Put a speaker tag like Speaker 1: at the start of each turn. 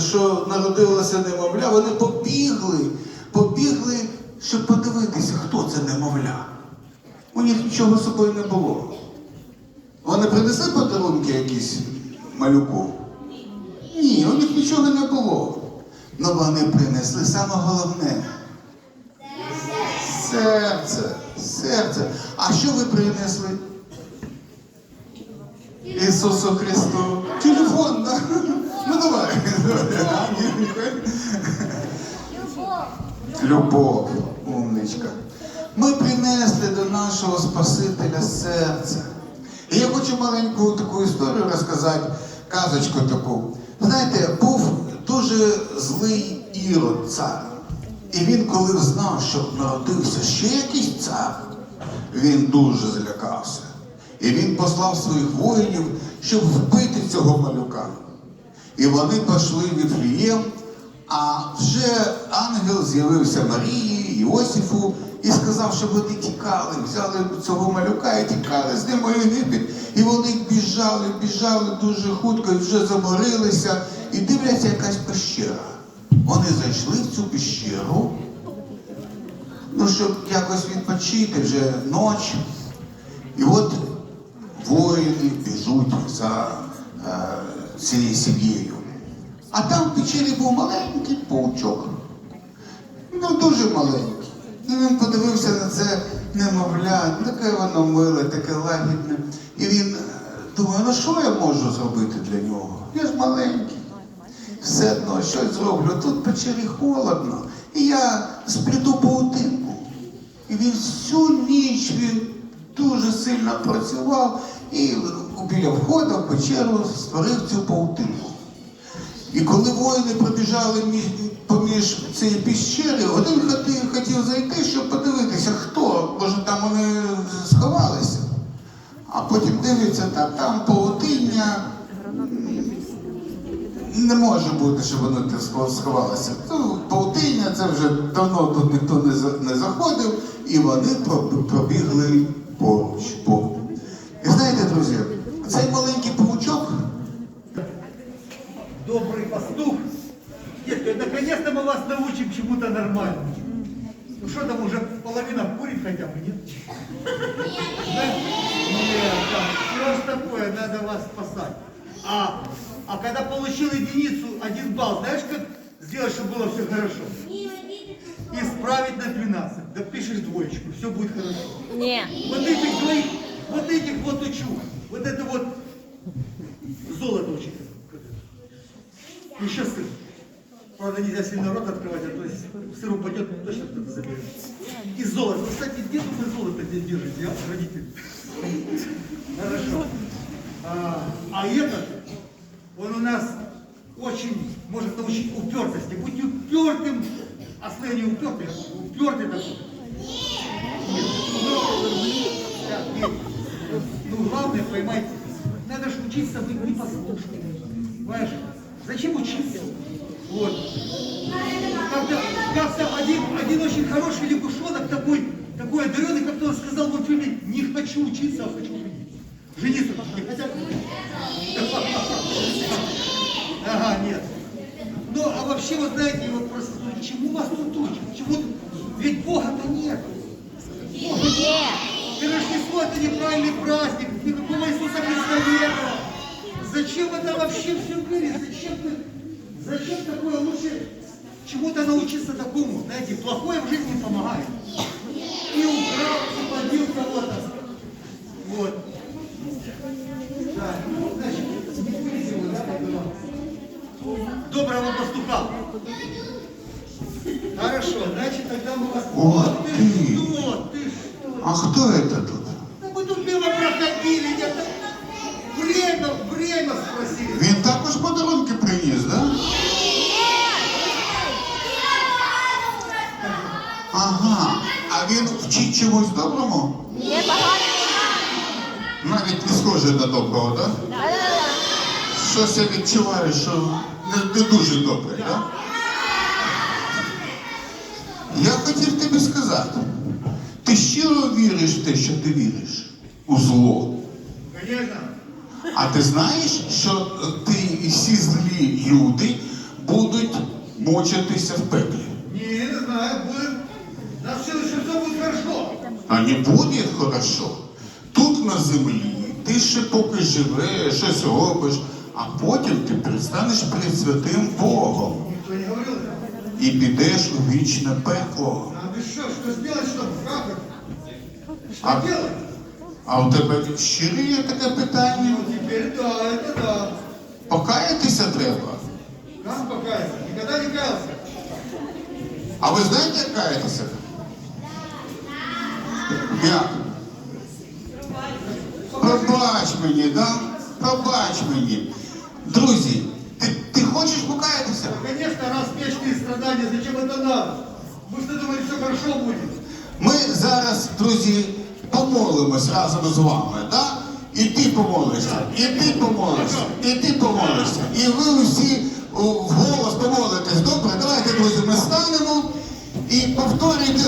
Speaker 1: що народилося немовля, вони побігли, побігли, щоб подивитися, хто це немовля. У них нічого з собою не було. Вони принесли подарунки якісь малюку? Ні, у них нічого не було. Ну вони принесли саме головне. Серце, серце. А що ви принесли? Ісусу Христу. Телефон, да? Давай. Любов, умничка. Ми принесли до нашого Спасителя серце. І я хочу маленьку таку історію розказати, казочку таку. Знаєте, був дуже злий ірод цар. І він, коли знав, що народився ще якийсь цар, він дуже злякався. І він послав своїх воїнів, щоб вбити цього малюка. І вони пішли в Віфлієм, а вже ангел з'явився Марії, Іосифу і сказав, щоб вони тікали, взяли цього малюка і тікали з ним у Єгипет. І вони біжали, біжали дуже хутко і вже заморилися, і дивляться якась пещера. Вони зайшли в цю пещеру, ну, щоб якось відпочити вже ніч. І от воїни біжуть за е, цією сім'єю. А там в печері був маленький паучок. Ну, дуже маленький. І він подивився на це немовля, таке воно миле, таке лагідне. І він е, думає, ну що я можу зробити для нього? Я ж маленький. Все одно щось зроблю. Тут в печері холодно. І я спліту паутинку. І він всю ніч він дуже сильно працював і біля входу в печеру створив цю паутинку. І коли воїни пробіжали поміж цієї піщери, один хотів, зайти, щоб подивитися, хто, може там вони сховалися. А потім дивиться, та там паутиння. Не може бути, щоб вони так схо- сховалися. Ну, паутиння це вже давно тут ніхто не, за- не заходив, і вони проб- пробігли
Speaker 2: Добрый пастух. Детка, наконец-то мы вас научим чему-то нормальному. Ну что там уже половина курит хотя бы, нет? Да? Нет, там что ж такое, надо вас спасать. А, а когда получил единицу, один балл, знаешь, как сделать, чтобы было все хорошо? Исправить на 12. Да пишешь двоечку, все будет хорошо.
Speaker 3: Ні.
Speaker 2: Вот этих двоих, вот этих вот учу. Вот это вот золото учить. Еще сыр. Правда, нельзя сильно рот открывать, а то сыр упадет, точно кто-то заберет. И золото. Кстати, где вы золото здесь держите, а, родители? Хорошо. А, а этот, он у нас очень может научить упертости. Будь упертым, а слы не упертый, а упертый такой. Ну, нет. Ну, главное поймать. Надо же учиться быть непослушным. Понимаешь? Зачем учиться? Вот. Как-то, как-то один, один очень хороший лягушонок, такой, такой одаренный, как-то он сказал в фильме, не хочу учиться, а хочу жениться. Жениться не хотят? Ага, нет. Ну, а вообще, вы знаете, вот просто, ну, чему вас тут учат? Почему? Ведь Бога-то нет. Бога нет. И Рождество это неправильный праздник, Зачем это вообще все были? Зачем ты? Зачем такое лучше чему-то научиться такому? Знаете, плохое в жизни помогает. И украл, и побил кого-то. Вот. Да, ну, значит, дома. Доброго пастуха. Хорошо, значит, тогда мы вас... Вот ты
Speaker 1: ты.
Speaker 2: что, ты?
Speaker 1: А хто це Ага. А він вчить чомусь доброму?
Speaker 3: Є багато.
Speaker 1: Навіть не схоже на доброго, да?
Speaker 3: Да-да-да.
Speaker 1: Щось я відчуваю, що не, не дуже добре, да? Я хотів тобі сказати, ти щиро віриш в те, що ти віриш у зло.
Speaker 2: Конечно.
Speaker 1: А ти знаєш, що е, ти всі злі люди будуть мучитися в пеклі?
Speaker 2: Не, не знаю, будет Нам все еще все будет хорошо.
Speaker 1: А не буде хорошо. Тут на землі ти ще поки живеш, щось робиш, а потім ти пристанеш перед святим Богом
Speaker 2: Никто не говорил этого.
Speaker 1: і підеш у вічне пекло.
Speaker 2: А ты что, что сделать, что? Как это? Что
Speaker 1: А-
Speaker 2: делать?
Speaker 1: А у тебе щире є таке питання?
Speaker 2: Ну теперь да, это да.
Speaker 1: Покаятися треба.
Speaker 2: Как покаяться? Никогда не каялся.
Speaker 1: А ви знаєте, як каятися? Як? Пробач мені, да? Пробач мені. Друзі, ти, ти хочеш покаятися?
Speaker 2: Ну, конечно, раз вечные страдания, зачем это надо? Вы что думаете, все хорошо будет?
Speaker 1: Ми зараз, друзі, помолимось разом з вами, да? І ти помолишся, і ти помолишся, і ти помолишся. І ви усі о, вголос помолитесь. Добре, давайте, друзі, ми станемо і повторюйте